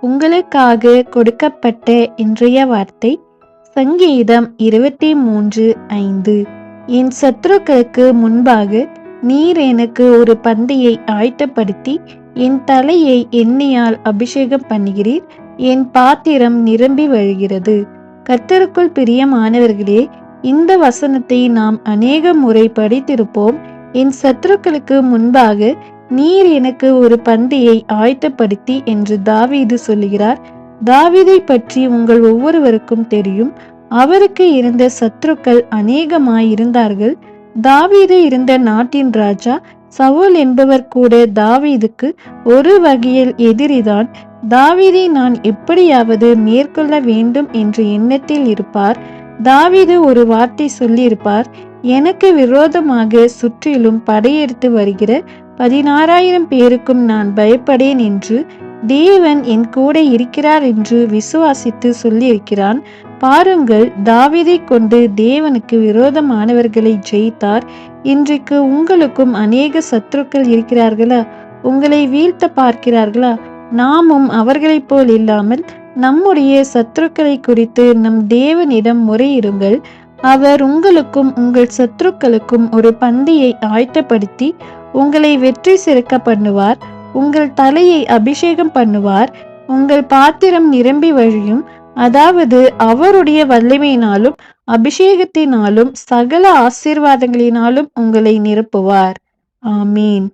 உங்களுக்காக கொடுக்கப்பட்ட இன்றைய வார்த்தை சங்கீதம் இருபத்தி மூன்று ஐந்து. என் சத்துருக்களுக்கு முன்பாக நீர் எனக்கு ஒரு பந்தியை ஆயத்தப்படுத்தி என் தலையை எண்ணெயால் அபிஷேகம் பண்ணுகிறீர். என் பாத்திரம் நிரம்பி வழிகிறது. கர்த்தருக்குள் பிரியமானவர்களே இந்த வசனத்தை நாம் அநேக முறை படித்திருப்போம். என் சத்துருக்களுக்கு முன்பாக நீர் எனக்கு ஒரு பந்தியை ஆயத்தப்படுத்தி என்று தாவீது சொல்லுகிறார். தாவீதை பற்றி உங்கள் ஒவ்வொருவருக்கும் தெரியும். அவருக்கு இருந்த சத்துருக்கள் அநேகமாயிருந்தார்கள். தாவீது இருந்த நாட்டின் ராஜா சவுல் என்பவர் கூட தாவீதுக்கு ஒரு வகையில் எதிரிதான். தாவீதை நான் எப்படியாவது மேற்கொள்ள வேண்டும் என்ற எண்ணத்தில் இருப்பார். தாவீது ஒரு வார்த்தை சொல்லியிருப்பார் எனக்கு விரோதமாக சுற்றிலும் படையெடுத்து வருகிற பதினாறாயிரம் பேருக்கும் நான் பயப்படேன் என்று தேவன் என் கூட இருக்கிறார் என்று விசுவாசித்து சொல்லியிருக்கிறான். பாருங்கள் தாவிதை கொண்டு தேவனுக்கு விரோதமானவர்களை ஜெயித்தார். இன்றைக்கு உங்களுக்கும் அநேக சத்துருக்கள் இருக்கிறார்களா? உங்களை வீழ்த்த பார்க்கிறார்களா? நாமும் அவர்களைப் போல் இல்லாமல் நம்முடைய சத்துருக்களை குறித்து நம் தேவனிடம் முறையிடுங்கள். அவர் உங்களுக்கும் உங்கள் சத்துருக்களுக்கும் ஒரு பந்தியை ஆயத்தப்படுத்தி உங்களை வெற்றி சிறக்க பண்ணுவார். உங்கள் தலையை அபிஷேகம் பண்ணுவார். உங்கள் பாத்திரம் நிரம்பி வழியும். அதாவது அவருடைய வல்லமையினாலும் அபிஷேகத்தினாலும் சகல ஆசீர்வாதங்களினாலும் உங்களை நிரப்புவார். ஆமீன்.